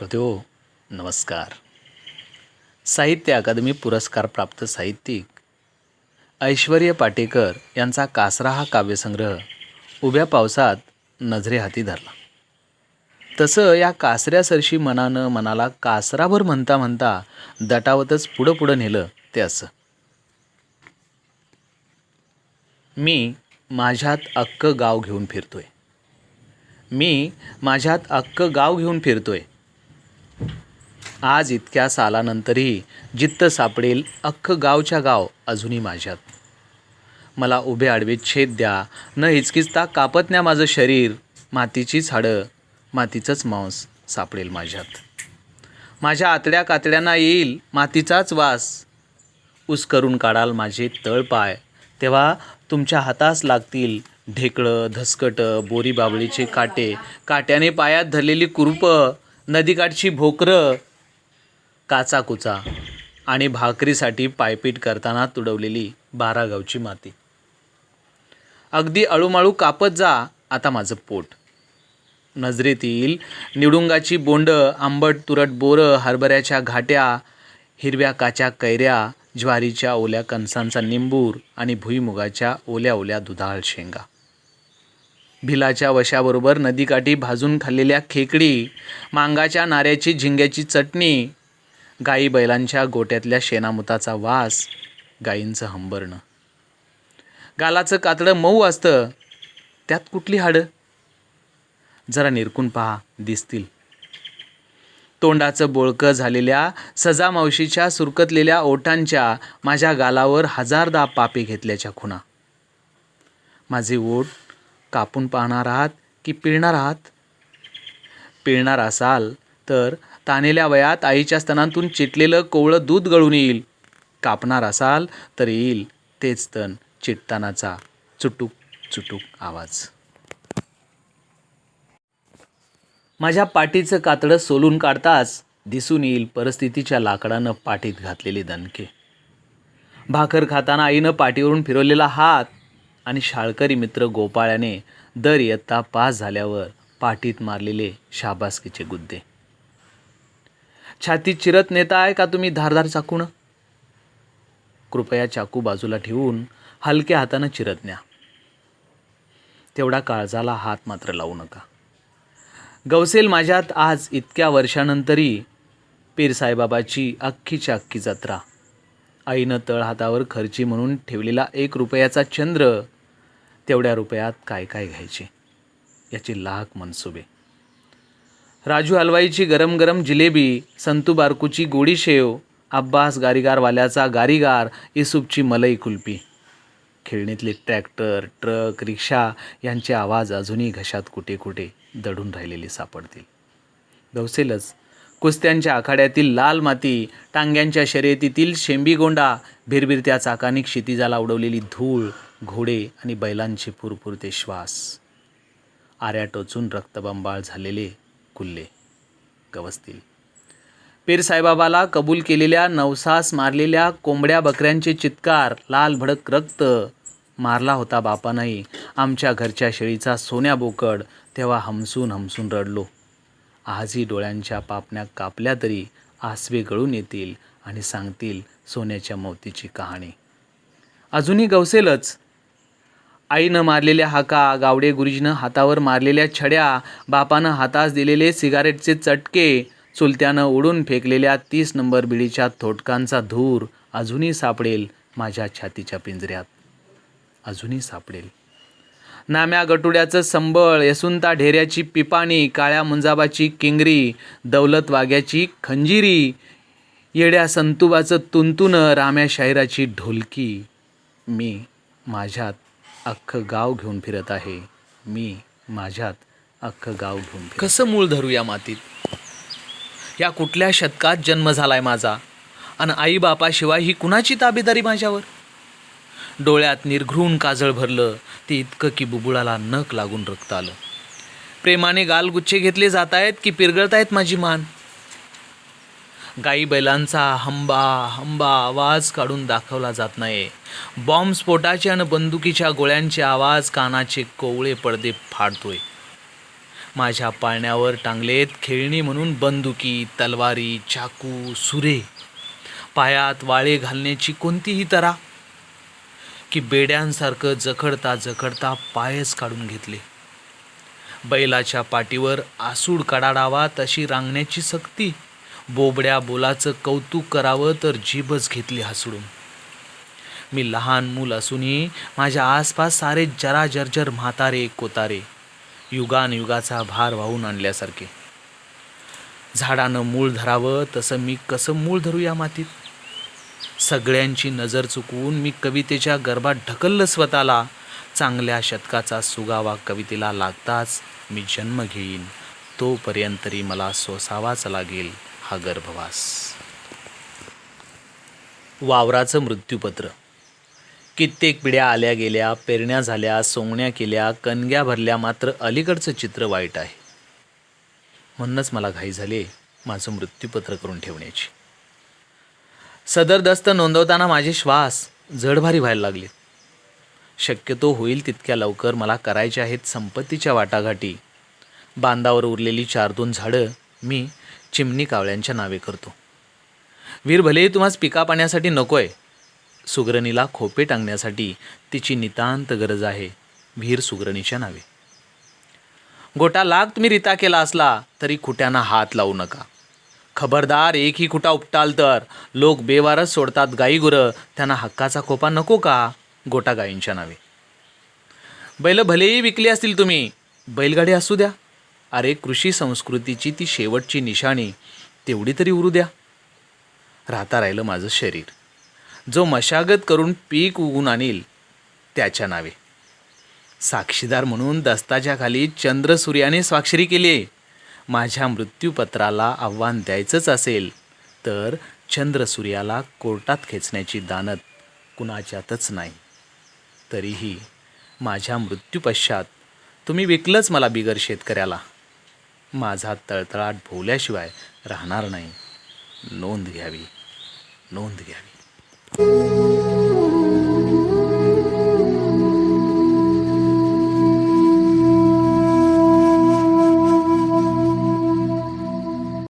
श्रोत्यो हो, नमस्कार. साहित्य अकादमी पुरस्कार प्राप्त साहित्यिक ऐश्वर्य पाटेकर यांचा कासरा हा काव्यसंग्रह उभ्या पावसात नजरे हाती धरला. तसं या कासऱ्यासरशी मनानं मनाला कासराभर म्हणता म्हणता दटावतच पुढं पुढं नेलं ते असं. मी माझ्यात अक्कं गाव घेऊन फिरतोय. मी माझ्यात अक्क गाव घेऊन फिरतोय. आज इतक्या सालानंतरही जित्त सापडेल अख्खं गावच्या गाव अजूनही माझ्यात. मला उभे आडवे छेद द्या न हिचकिचता कापत न्या माझं शरीर. मातीचीच हाडं मातीचंच मांस सापडेल माझ्यात. माझ्या आतड्या कातड्यांना येईल मातीचाच वास. उस करून काढाल माझे तळपाय. तेव्हा तुमच्या हातास लागतील ढेकळं धसकटं बोरी बाबळीचे काटे. काट्याने पायात धरलेली कुरूपं. नदीकाठची भोकरं काचाकुचा आणि भाकरीसाठी पायपीट करताना तुडवलेली बारागावची माती. अगदी अळूमाळू कापत जा आता माझं पोट. नजरेत येईल निडुंगाची बोंडं आंबट तुरट बोरं हरभऱ्याच्या घाट्या हिरव्या काच्या कैऱ्या ज्वारीच्या ओल्या कणसांचा निंबूर आणि भुईमुगाच्या ओल्या ओल्या दुधाळ शेंगा. भिलाच्या वशाबरोबर नदीकाठी भाजून खाल्लेल्या खेकडी मांगाच्या नाऱ्याची झिंग्याची चटणी गाई बैलांच्या गोट्यातल्या शेणामुताचा वास गाईंचं हंबरणं. गालाचं कातडं मऊ असतं. त्यात कुठली हाडं? जरा निरकून पहा दिसतील. तोंडाचं बोळकं झालेल्या सजा मावशीच्या सुरकतलेल्या ओठांच्या माझ्या गालावर हजारदा पापे घेतल्याच्या खुणा. माझे ओठ कापून पाहणार आहात की पिळणार आहात? पिळणार असाल तर तानेल्या वयात आईच्या स्तनांतून चिटलेलं कोवळं दूध गळून येईल. कापणार असाल तर येईल तेच तण चिटतानाचा. चुटूक चुटूक आवाज. माझ्या पाठीचं कातडं सोलून काढताच दिसून येईल परिस्थितीच्या लाकडानं पाठीत घातलेले दणके. भाकर खाताना आईनं पाठीवरून फिरवलेला हात आणि शाळकरी मित्र गोपाळ्याने दर इयत्ता पास झाल्यावर पाठीत मारलेले शाबासकीचे गुद्दे. छाती चिरत नेताय का तुम्ही धारधार चाकून? कृपया चाकू बाजूला ठेवून हलक्या हातानं चिरत न्या. तेवढा काळजाला हात मात्र लावू नका. गवसेल माझ्यात आज इतक्या वर्षानंतरही पीर साईबाबाची अख्खीच्या अख्खी जत्रा. आईनं तळहातावर खर्ची म्हणून ठेवलेला एक रुपयाचा चंद्र तेवढ्या रुपयात काय काय घ्यायचे? याची लाख मनसुबे. राजू हलवाईची गरम गरम जिलेबी संतू बारकूची गोडी शेव अब्बास गारीगारवाल्याचा गारीगार इसूपची मलई कुल्पी खेळणीतले ट्रॅक्टर ट्रक रिक्षा यांचे आवाज अजूनही घशात कुठे कुठे दडून राहिलेले सापडतील. गवसेलच कुस्त्यांच्या आखाड्यातील लाल माती टांग्यांच्या शर्यतीतील शेंबीगोंडा भिरभिरत्या चाकानिक क्षितिजाला उडवलेली धूळ घोडे आणि बैलांचे पुरपुरते श्वास. आऱ्या टोचून रक्तबंबाळ झालेले कुल्ले गवसतील. पीर साईबाबाला कबूल केलेल्या नवसास मारलेल्या कोंबड्या बकऱ्यांचे चित्कार लाल भडक रक्त मारला होता बापानंही. आमच्या घरच्या शेळीचा सोन्या बोकड तेव्हा हमसून हमसून रडलो. आजही डोळ्यांच्या पापण्या कापल्या तरी आसवे गळून येतील आणि सांगतील सोन्याच्या मोतीची कहाणी. अजूनही गवसेलच. आईनं मारलेल्या हाका गावडे गुरुजीनं हातावर मारलेल्या छड्या बापानं हातास दिलेले सिगारेटचे चटके चुलत्यानं उडून फेकलेल्या तीस नंबर बिडीच्या थोटकांचा धूर अजूनही सापडेल माझ्या छातीच्या पिंजऱ्यात. अजूनही सापडेल. नाम्या गटुड्याचं संबळ यसुंता ढेऱ्याची पिपाणी काळ्या मुंजाबाची किंगरी दौलत वाग्याची खंजिरी येड्या संतुबाचं तुंतुनं राम्या शाहिराची ढोलकी. मी माझ्यात अख्खं गाव घेऊन फिरत आहे. मी माझ्यात अख्खं गाव घेऊन कसं मूळ धरू या मातीत? या कुठल्या शतकात जन्म झालाय माझा? आणि आई बापाशिवाय ही कुणाची ताबेदारी माझ्यावर? डोळ्यात निर्घृण काजळ भरलं ते इतकं की बुबुळाला नख लागून रक्त आलं. प्रेमाने गालगुच्छे घेतले जात आहेत की पिरगळतायत माझी मान? गाई बैलांचा हंबा हंबा आवाज काढून दाखवला जात नाही बॉम्बस्फोटाचे आणि बंदुकीच्या गोळ्यांचे आवाज कानाचे कोवळे पडदे फाडतोय. माझ्या पाळण्यावर टांगलेत खेळणी म्हणून बंदुकी तलवारी चाकू सुरे. पायात वाळे घालण्याची कोणतीही तरा? की बेड्यांसारखं जखडता जखडता पायच काढून घेतले. बैलाच्या पाठीवर आसूड कडाडावा तशी रांगण्याची सक्ती बोबड्या बोलाचं कौतुक करावं तर जीभच घेतली हसडून. मी लहान मूल असूनही माझ्या आसपास सारे जरा जर्जर म्हातारे कोतारे युगानयुगाचा भार वाहून आणल्यासारखे. झाडानं मूळ धरावं तसं मी कसं मूळ धरू या मातीत? सगळ्यांची नजर चुकवून मी कवितेच्या गर्भात ढकललं स्वतःला. चांगल्या शतकाचा सुगावा कवितेला लागताच मी जन्म घेईन. तोपर्यंत तरी मला सोसावाच लागेल हा गर्भवास. वावराचं मृत्यूपत्र. कित्येक पिढ्या आल्या गेल्या पेरण्या झाल्या सोंगण्या केल्या कणग्या भरल्या मात्र अलीकडचं चित्र वाईट आहे. म्हणूनच मला घाई झाले माझं मृत्यूपत्र करून ठेवण्याची. सदर दस्त नोंदवताना माझे श्वास जडभारी व्हायला लागले. शक्यतो होईल तितक्या लवकर मला करायच्या आहेत संपत्तीच्या वाटाघाटी. बांधावर उरलेली चार दोन झाडं मी चिमणी कावळ्यांच्या नावे करतो. वीर भलेही तुम्हास पिका पाण्यासाठी नको आहे सुगरणीला खोपे टांगण्यासाठी तिची नितांत गरज आहे वीर सुगरणीच्या नावे. गोटा लाग तुम्ही रिता केला असला तरी खुट्यांना हात लावू नका. खबरदार एकही खुटा उपटाल तर. लोक बेवारच सोडतात गाई गुरं. त्यांना हक्काचा खोपा नको का? गोटा गायींच्या नावे. बैल भलेही विकली असतील तुम्ही बैलगाडी असू द्या. अरे कृषी संस्कृतीची ती शेवटची निशाणी तेवढी तरी उरू द्या. राहता राहिलं माझं शरीर. जो मशागत करून पीक उगून आणील त्याच्या नावे. साक्षीदार म्हणून दस्ताच्या खाली चंद्र सूर्याने स्वाक्षरी केली. आहे माझ्या मृत्यूपत्राला आव्हान द्यायचंच असेल तर चंद्र सूर्याला कोर्टात खेचण्याची दानत कुणाच्यातच नाही. तरीही माझ्या मृत्यूपश्चात तुम्ही विकलंच मला बिगर शेतकऱ्याला. माझा तळतळाट भोवल्याशिवाय राहणार नाही. नोंद घ्यावी. नोंद घ्यावी.